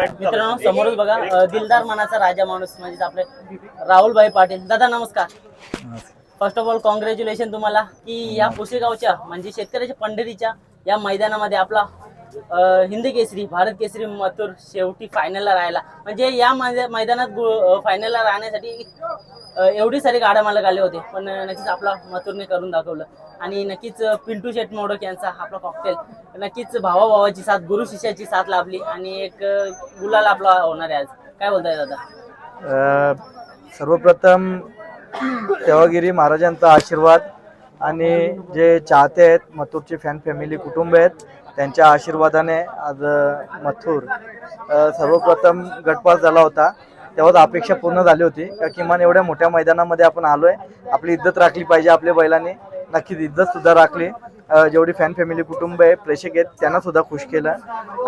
मित्रांनो समोरच बघा अ, दिलदार मनाचा राजा माणूस म्हणजे आपले राहुलभाई पाटील. दादा नमस्कार. फर्स्ट ऑफ ऑल कॉंग्रॅच्युलेशन तुम्हाला की या पुसेगावच्या म्हणजे शेतकऱ्याच्या पंढरीच्या या मैदानामध्ये आपला अ, हिंदी केसरी भारत केसरी मथुर शेवटी फायनलला राहिला. म्हणजे या मैदा- मैदानात फायनलला राहण्यासाठी एवढी सारी गाड्या मला गाले होते पण नक्कीच आपला मथुरने करून दाखवलं. आणि नक्कीच पिंटू शेट मोडक यांचा आपला कॉकटेल नक्कीच भावाभावाची साथ गुरु शिष्याची साथ लाभली आणि एक गुलाल आपला होणार आहे आज. काय बोलताय दादा? सर्वप्रथम सेवागिरी महाराजांचा आशीर्वाद आणि जे चाहते आहेत मथुरची फॅन फॅमिली कुटुंब आहेत त्यांच्या आशीर्वादाने आज मथुर सर्वप्रथम गटपास झाला होता. तेव्हाच अपेक्षा पूर्ण झाली होती. का किमान एवढ्या मोठ्या मैदानामध्ये आपण आलोय. आपली इज्जत राखली पाहिजे आपल्या बैलांनी. नक्कीच इज्जत सुद्धा राखली. जेवढी फॅन फॅमिली कुटुंब आहे प्रेक्षक आहेत त्यांना सुद्धा खुश केलं.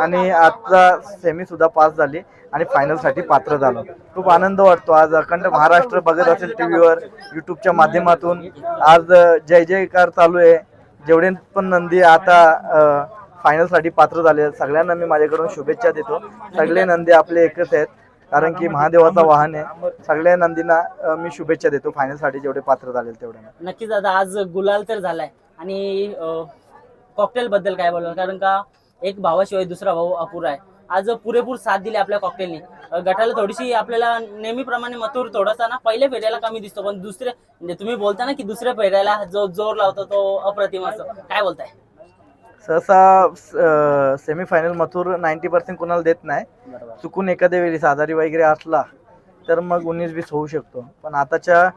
आणि आजचा सेमी सुद्धा पास झाली आणि फायनलसाठी पात्र झालो. खूप आनंद वाटतो आज. अखंड महाराष्ट्र बघत असेल टी व्हीवर युट्यूबच्या माध्यमातून. आज जय जयकार चालू आहे. जेवढे पण नंदी आता फायनलसाठी पात्र झाले आहेत, सगळ्यांना मी माझ्याकडून शुभेच्छा देतो. सगळे नंदी आपले एकच आहेत. कारण की महादेवाचा वाहन आहे. सगळ्या नंदींना अ, मी शुभेच्छा देतो. फायनलसाठी जेवढे पात्र झाले तेवढ्या नक्कीच दादा आज गुलाल तर झालाय. आणि कॉकटेल बद्दल काय बोलाल कारण का एक भावाशिवाय दुसरा भाऊ अपुरा आहे. आज पुरेपूर साथ दिली आपल्या कॉकटेलने अ, गटाला थोडीशी आपल्याला नेहमीप्रमाणे मथुर थोडासा ना पहिल्या फेऱ्याला कमी दिसतो पण दुसऱ्या म्हणजे तुम्ही बोलता ना की दुसऱ्या फेऱ्याला जो जोर लावतो तो अप्रतिम असतो. काय बोलताय? सहसा सेमीफायनल मथुर नाईन्टी पर्सेंट कोणाला देत नाही. चुकून एखाद्या वेळी आजारी वगैरे असला तर मग उन्नीस बीस होऊ शकतो. पण आताच्या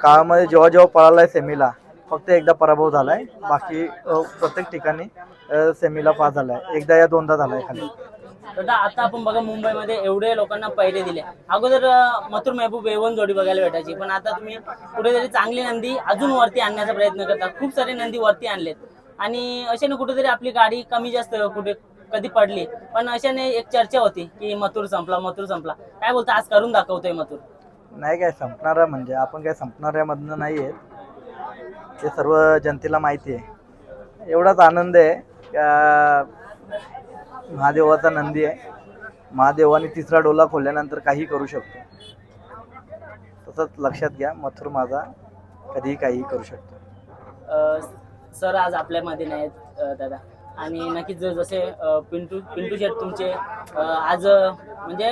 काळामध्ये जेव्हा जेव्हा पळालाय सेमीला फक्त एकदा पराभव झालाय. बाकी अ, प्रत्येक ठिकाणी सेमीला पास झालाय. एकदा या दोनदा झालाय खाली. दादा आता आपण बघा मुंबईमध्ये एवढे लोकांना पहिले दिले. अगोदर मथुर महबूब एवन जोडी बघायला भेटायची. पण आता तुम्ही कुठेतरी चांगली नंदी अजून वरती आणण्याचा प्रयत्न करता. खूप सारे नंदी वरती आणलेत. आणि अशाने कुठेतरी आपली गाडी कमी जास्त कुठे कधी पडली. पण अशाने एक चर्चा होती की मथुर संपला मथुर संपला. काय बोलता आज करून दाखवतोय मथुर. नाही काय संपणारा म्हणजे आपण काय संपणाऱ्यामधनं नाही आहेत ते सर्व जनतेला माहिती आहे. एवढाच आनंद आहे. का महादेवाचा नंदी आहे. महादेवाने तिसरा डोला खोलल्यानंतर काही करू शकतो. तसंच लक्षात घ्या मथुर माझा कधीही काहीही करू शकतो. सर आज आपल्यामध्ये नाहीत दादा. आणि नक्कीच ज- जसे पिंटू पिंटू शेट तुमचे आज म्हणजे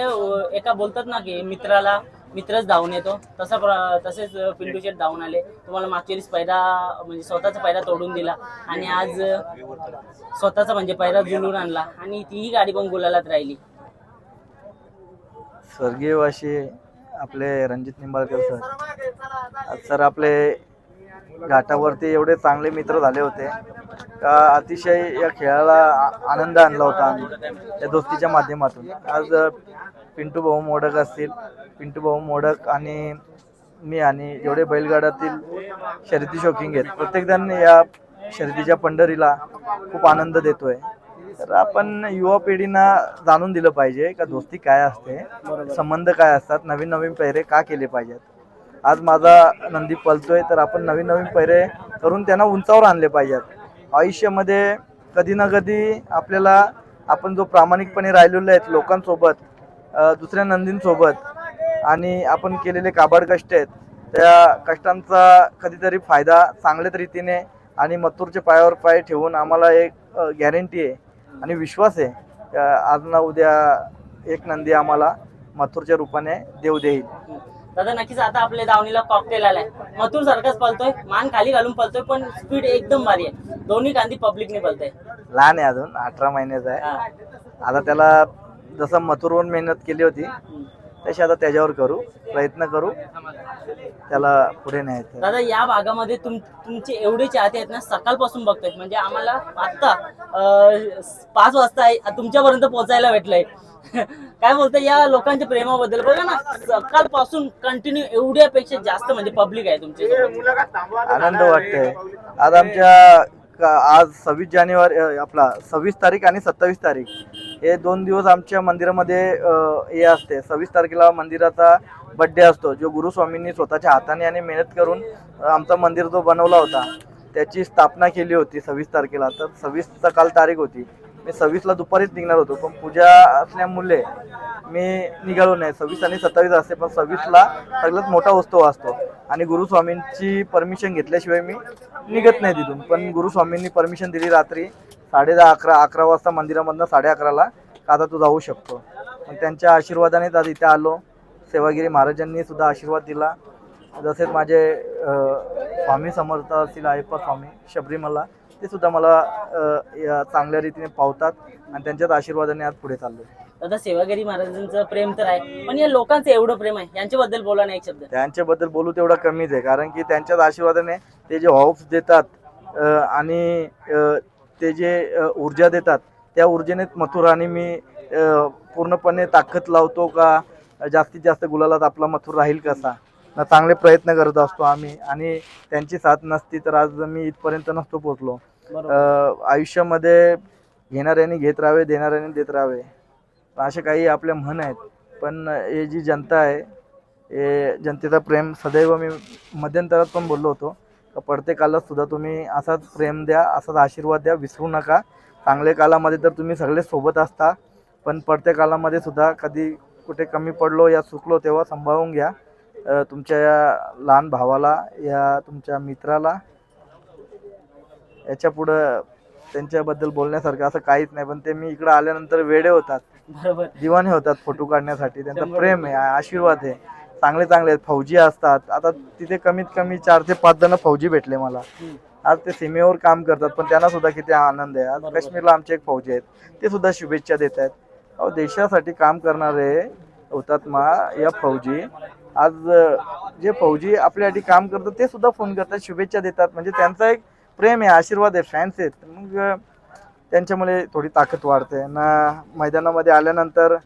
एका बोलतात ना की मित्राला मित्रच धावून येतो. तसा प्र- तसेच पिंटू शेट धावून आले. तुम्हाला मागच्या वेळेस पैदा म्हणजे स्वतःचा पैदा तोडून दिला. आणि आज स्वतःचा म्हणजे पैदा जुळून आणला. आणि तीही गाडी पण गुलालात राहिली. स्वर्गीय वाशी आपले रणजित निंबाळकर सर. आज सर आपले घाटावरती एवढे चांगले मित्र झाले होते. का अतिशय या खेळाला आ- आनंद आणला होता आम्ही या दोस्तीच्या माध्यमातून. आज पिंटू भाऊ मोडक असतील. पिंटू भाऊ मोडक आणि मी आणि जेवढे बैलगाड्यातील शर्यती शौकिंग आहेत प्रत्येकजण या शर्यतीच्या पंढरीला खूप आनंद देतोय. तर आपण युवा पिढीना जाणून दिलं पाहिजे का दोस्ती काय असते संबंध काय असतात नवीन नवीन पेहरे का केले पाहिजेत? आज माझा नंदी पलतोय तर आपण नवीन नवीन पैरे करून त्यांना उंचावर आणले पाहिजेत. आयुष्यामध्ये कधी ना कधी आपल्याला आपण जो प्रामाणिकपणे राहिलेलो आहेत लोकांसोबत दुसऱ्या नंदींसोबत आणि आपण केलेले काबाड कष्ट आहेत त्या कष्टांचा कधीतरी फायदा चांगल्याच रीतीने आणि मथुरच्या पायावर पाय ठेवून आम्हाला एक गॅरंटी आहे आणि विश्वास आहे आज ना उद्या एक नंदी आम्हाला मथुरच्या रूपाने देव देईल. दादा नक्कीच आता आपल्या दावणीला कॉकटेल आलाय. मथुर सारखाच पळतोय मान खाली घालून पळतोय पण स्पीड एकदम भारी आहे. दोन्ही कांदी पब्लिकने पळतोय लहान आहे अजून अठरा महिन्याचा आहे. हा. आता त्याला जसं मथुरवर मेहनत केली होती तशी आता त्याच्यावर करू प्रयत्न करू. त्याला पुढे न्यायचं. दादा या भागामध्ये तुम तुमचे एवढे चाहते आहेत ना सकाळपासून बघतोय म्हणजे आम्हाला आता अं, पाच वाजता आहे- तुमच्यापर्यंत पोहोचायला भेटलंय. काय बोलतोय या लोकांच्या प्रेमाबद्दल? बघा ना सकाळपासून कंटिन्यू एवढ्यापेक्षा जास्त म्हणजे पब्लिक आहे तुमचे. आनंद वाटतोय. आज आमच्या का- आज सव्वीस जानेवारी अ, आपला सव्वीस तारीख आणि सत्तावीस तारीख. हे दोन दिवस आमच्या मंदिरामध्ये हे असते. सव्वीस तारखेला मंदिराचा बड्डे असतो जो गुरुस्वामींनी स्वतःच्या हाताने आणि मेहनत करून आमचा मंदिर जो बनवला होता त्याची स्थापना केली होती सव्वीस तारखेला. तर सव्वीसचा काल तारीख होती. मी सव्वीसला दुपारीच निघणार होतो पण पूजा असल्यामुळे मी निघालो नाही. सव्वीस आणि सत्तावीस असते पण सव्वीसला सगळ्यात मोठा उत्सव असतो. आणि गुरुस्वामींची परमिशन घेतल्याशिवाय मी निघत नाही तिथून. पण गुरुस्वामींनी परमिशन दिली रात्री. साडे दहा अकरा अकरा वाजता मंदिरामधनं साडे अकराला का आता तू जाऊ शकतो. पण त्यांच्या आशीर्वादानेच आज इथे आलो. सेवागिरी महाराजांनी सुद्धा आशीर्वाद दिला. जसेच माझे स्वामी समर्थ असतील अयप्पा स्वामी शबरीमला ते सुद्धा मला चांगल्या रीतीने पावतात आणि त्यांच्याच आशीर्वादाने आज पुढे चाललो दादा सेवागिरी महाराजांचं प्रेम तर आहे पण या लोकांचं एवढं प्रेम आहे यांच्याबद्दल बोला ना एक शब्द. त्यांच्याबद्दल बोलू तेवढा कमीच आहे कारण की त्यांच्याच आशीर्वादाने ते जे हॉप्स देतात आणि ते जे ऊर्जा देतात त्या ऊर्जेनेच मथुर आणि मी पूर्णपणे ताकद लावतो का जास्तीत जास्त गुलालात आपला मथुर राहील कसा? ना चांगले प्रयत्न करत असतो आम्ही आणि त्यांची साथ नसती तर आज मी इथपर्यंत नसतो पोचलो आयुष्यामध्ये घेणाऱ्याने घेत राहावे देणाऱ्याने देत राहावे. असे काही आपले म्हण आहेत. पण हे जी जनता आहे हे जनतेचा प्रेम सदैव मी मध्यंतरात पण बोललो होतो. पडते कालात सुद्धा तुम्ही असाच प्रेम द्या असाच आशीर्वाद द्या विसरू नका. चांगल्या कालामध्ये तर तुम्ही सगळे सोबत असता पण पडत्या कालामध्ये सुद्धा कधी कुठे कमी पडलो या चुकलो तेव्हा सांभाळून घ्या. तुमच्या या लहान भावाला या तुमच्या मित्राला. याच्या पुढं त्यांच्याबद्दल बोलण्यासारखं असं काहीच नाही पण ते मी इकडं आल्यानंतर वेडे होतात. दिवाने होतात फोटो काढण्यासाठी. त्यांचा प्रेम आहे आशीर्वाद आहे. चांगले चांगले आहेत. फौजी असतात. आता तिथे कमीत कमी चार ते पाच जण फौजी भेटले मला. आज ते सीमेवर काम करतात पण त्यांना सुद्धा किती आनंद आहे. आज. काश्मीरला आमचे एक फौजी आहेत. ते सुद्धा शुभेच्छा देत आहेत. अहो देशासाठी काम करणारे हुतात्मा या फौजी. आज जे फौजी आपल्यासाठी काम करतात ते सुद्धा फोन करतात शुभेच्छा देतात. म्हणजे त्यांचा एक प्रेम आहे आशीर्वाद आहे फॅन्स आहेत. मग त्यांच्यामुळे थोडी ताकद वाढते. ना मैदानामध्ये आल्यानंतर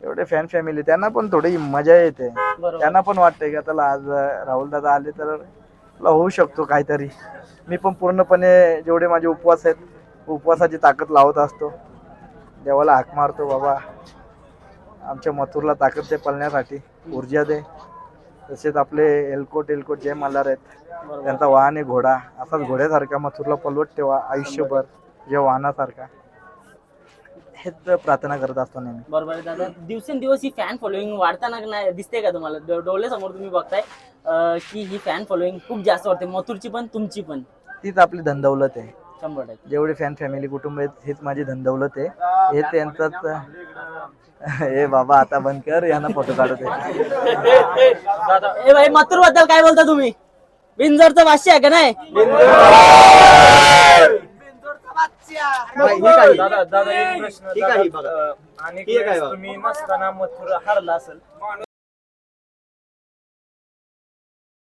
एवढे फॅन फॅमिली त्यांना पण थोडी मजा येते. त्यांना पण वाटतंय का त्याला आज राहुल दादा आले तर होऊ शकतो काहीतरी. मी पण पूर्णपणे जेवढे माझे उपवास आहेत उपवासाची ताकद लावत असतो. देवाला हाक मारतो बाबा आमच्या मथुरला ताकद दे पळण्यासाठी ऊर्जा दे. तसेच आपले एलकोट एलकोट जे मल्हार आहेत त्यांचा वाहन आहे घोडा. असाच घोड्यासारखा मथुरला पलवत ठेवा आयुष्यभर. जे वाहनासारखा. हेच प्रार्थना करत असतो नेहमी. बरोबर आहे दादा. दिवसेंदिवस ही फॅन फॉलोईंग वाढताना नाही दिसते का तुम्हाला? डो- डोळ्यासमोर तुम्ही बघताय अं, की ही फॅन फॉलोईंग खूप जास्त वाटते मथुरची पण तुमची पण. तीच आपली धनदौलत आहे. शंभर टक्के. जेवढे फॅन फॅमिली कुटुंब आहेत हेच माझी धनदौलत आहे. हे त्यांचाच हे बाबा आता बंद कर यांना फोटो काढत आहे. ए भाई मथुरबद्दल काय बोलता तुम्ही? बिंजरचं भाष्य आहे का नाही? दादा दादा एक प्रश्न दादा, अं, अनेक वेळेस तुम्ही नसताना मथुरा हरला असेल.